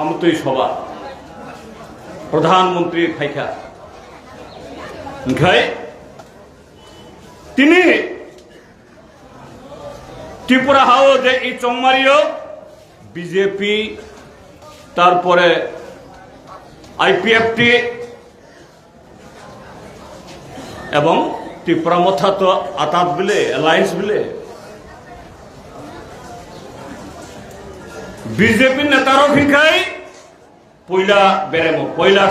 আমতই সভা। প্রধানমন্ত্রী খাইখা খাই তিনি ত্রিপুরা হাও যে এই চৌমারিও বিজেপি, তারপরে আইপিএফটি এবং ত্রিপুরা মথা তো আতাত বিলে অ্যালায়েন্স বিলে বিজেপি নেতারও ভিখাই, পয়লা বেরেমো, পয়লা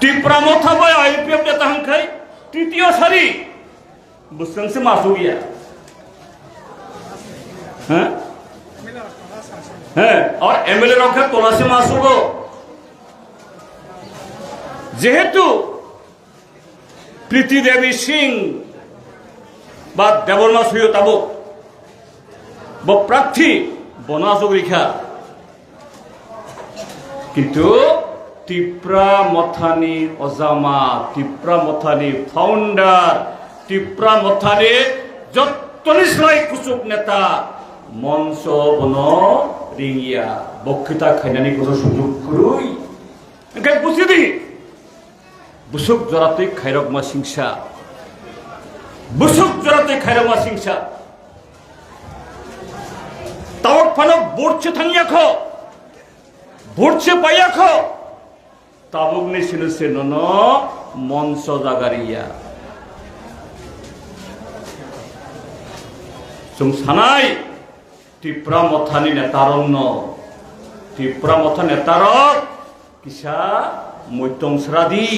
ত্রিপুরা মথা বয় আইপিএফ নেতা হাঙ্খাই তৃতীয় শাড়ি। বুঝছেন সে মাসু গিয়া হ্যাঁ? হ্যাঁ আর এমএলএ রক্ষা তোলাসে মাসুব যেহেতু প্রীতি দেবী সিং বা দেবর্মা সুয় তাবক বা প্রার্থী বনাসক রেখা কিন্তু ত্রিপুরা মথানি অজামা ত্রিপুরা মথানি ফাউন্ডার ত্রিপুরা মথানি যত্তনিশ্রয় কুচুক নেতা মঞ্চ বন রিঙিয়া। বক্তৃতা খাইনানি কোনো সুযোগ করুই বুঝি দি। বুসুক জরাতে খাইরকমা সিংসা। বুসুক জরাতে খাইরকমা সিংসা। તવકફનો બોરચે થંગ્યાખો બોરચે પયાખો તાવુગની સિનુસે નનો મનસો જાગારિયા সুম সানাই, টিপ্রা মথানি নেতারন্ন টিপ্রা মথা নেতার, কিসা মৈতংসরাদি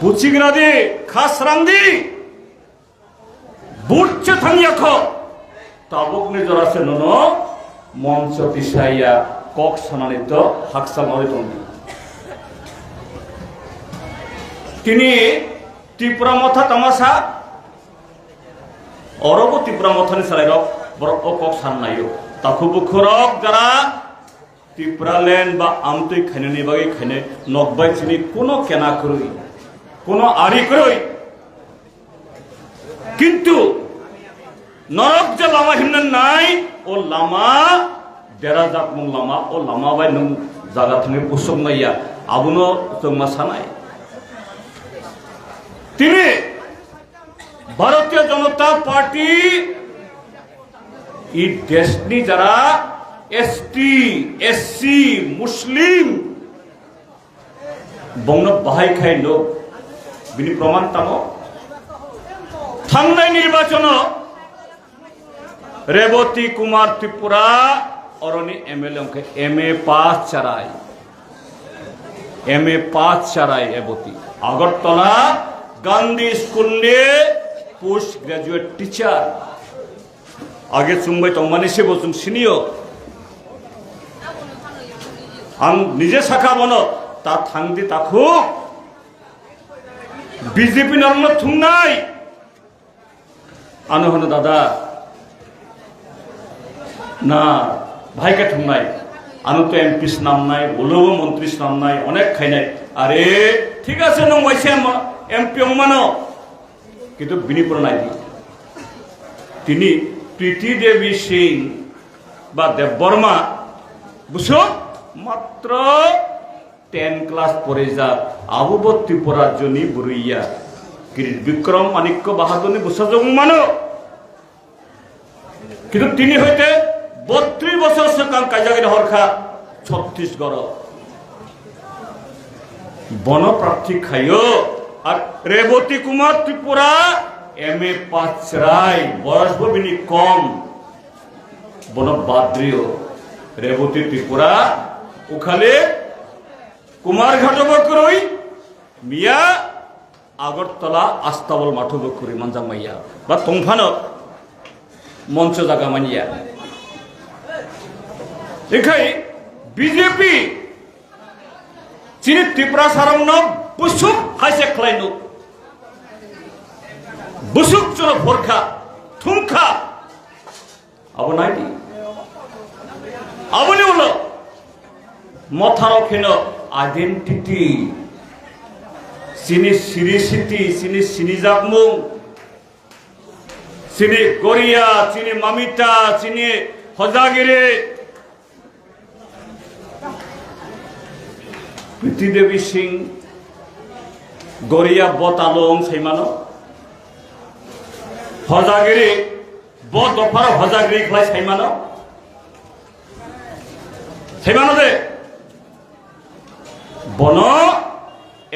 বুচিগরাদি খাস রান্দি বুটছে থাঙ্গি মঞ্চ কক তিনি ত্রিপুরা মথা তামাশা, অরব ত্রিপুরা মথানি সালাই রক কক সান্নাইও তাকু বুখরক যারা ত্রিপুরা লেন বা আমতই খাইনি বাগে খাইনে, নকবাই চিনি কোনো কেনা করই কোনো আরি করই কিন্তু নরক যে লামা হিমনেন নাই, ও লামা দেরা জাত মং লামা, ও লামা বাই নং জাগা থাঙ্গে পুসক নাইয়া আবুনো জংমা সানাই তিনি ভারতীয় জনতা পার্টি এই দেশনি যারা এসটি, এসসি, মুসলিম, বংন বাহাই খাই লোক, বিনি প্রমাণ তাম। থাংনাই নির্বাচন রেবতী কুমার ত্রিপুরা, অরণি এমএলএ এম এ পাস চারাই। এম এ পাস চারাই রেবতী। আগরতলা, গান্ধী স্কুলে পোস্ট গ্রাজুয়েট টিচার। আগে চুম্বাই তম্মানি সে বলছুন, সিনিয়র। আं নিজে শাখা বন তা থাংদি তাখু বিজেপি নরম থুংনাই আনো হনো দাদা না ভাইকে থুংনাই আনো তো এমপিস নাম নাই বলেও মন্ত্রীস নাম নাই, অনেক খাই নাই। আরে, ঠিক আছে নং ওয়াইসে এমপি মানো। কিন্তু বিনিপুর নাই তিনি। প্রীতি দেবী সিং বা দেববর্মা বুঝছ? মাত্র টেন ক্লাস পড়ে যা, আবুবত্তি পড়ার জন্য বুড়ইয়া কিরিট বিক্রম মানিক্য বাহাদুর বুসাজং মানো? কিন্তু তিনি হইতে বত্রিশ বছর সকাল কাজাগির হরখা ছত্তিশগড়। বনপ্রার্থী খাইও। আর রেবতী কুমার ত্রিপুরা এম এ পাঁচ রায় বয়স বিনি কম। বন বনবাদ্রিয় রেবতী ত্রিপুরা ওখানে কুমারঘাট বকরই মিয়া আগরতলা আস্তাবল মাঠ বকরি মানজাং মাইয়া বা তংফানো মঞ্চ জাগা মানিয়া। এখাই বিজেপি চিনি ত্রিপুরা সারংন বুসুক হাইসে খালাইনো বুসুক চলো ফরখা, থুমখা। আবো নাইটি। আবনি হলো মথারও খেন আইডেন্টিটি। চিনি সিরিসিটি চিনি সিনিজাকমুং চিনি গরিয়া চিনি মামিতা চিনি সজাগিৰি পৃথিদেবী সিং, গড়িয়া বতালং সেইমান হজাগিরি বত দফার হজাগিরি খাই সেইমান সেইমান যে বন,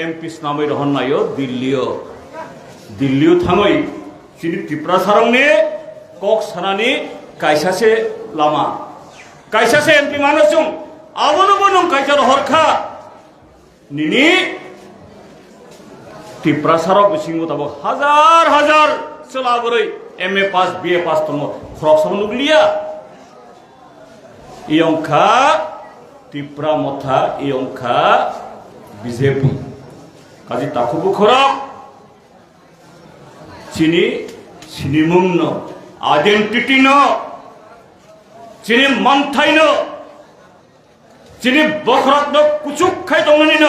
এম পি নামই রহন নাই দিল্লিও। দিল্লিও থাঙই চিনি ত্রিপুরা সারং সারংনি কক সানানি কাইসাসে লামা। কাইসাসে এমপি মানুষ আবনবন Kaiser হরখা nini ti prasarok bisingu tabo hazar hazar selaburai MA pass BA pass tomo khorok sabun nuglia iongka ti pramotha iongka bijepu kaji takubu khorok chini sinimum no identity no chini manthai no যিনি বখরত্ন কুচুক্ষায় দমনিন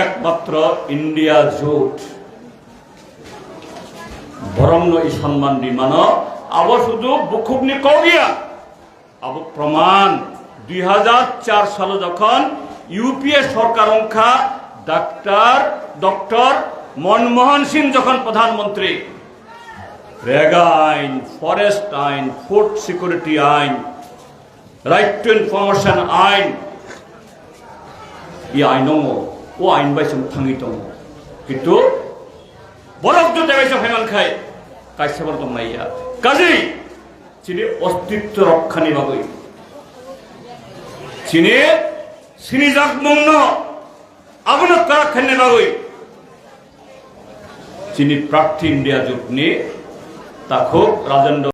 একমাত্র India জোট। বরম্ন এই সম্মান নির্মাণ আবার শুধু বুখুবনি কৌরিয়া আব প্রমাণ, দুই হাজার চার সালে যখন ইউপিএ সরকার সংখ্যা ডাক্তার ডক্টর মনমোহন সিং যখন প্রধানমন্ত্রী রেগা আইন ফরেস্ট আইন ফুড সিকিউরিটি আইন রাইট টু ইনফরমেশন আইন ই আইন দম ও আইন বাইস থাঙ্গি 오 কিন্তু বরফ 기또 বরফদু দেবেশ হেমান খায় কাশ্যপর মাইয়া। কাজে চিনি অস্তিত্ব রক্ষা নিবাগই চীনে চিনি যাক মগ্ন আগুনক কারা খেনে বাগই চীনি প্রার্থী ইন্ডিয়া জোট নিয়ে, তা খুব রাজেন্দ্র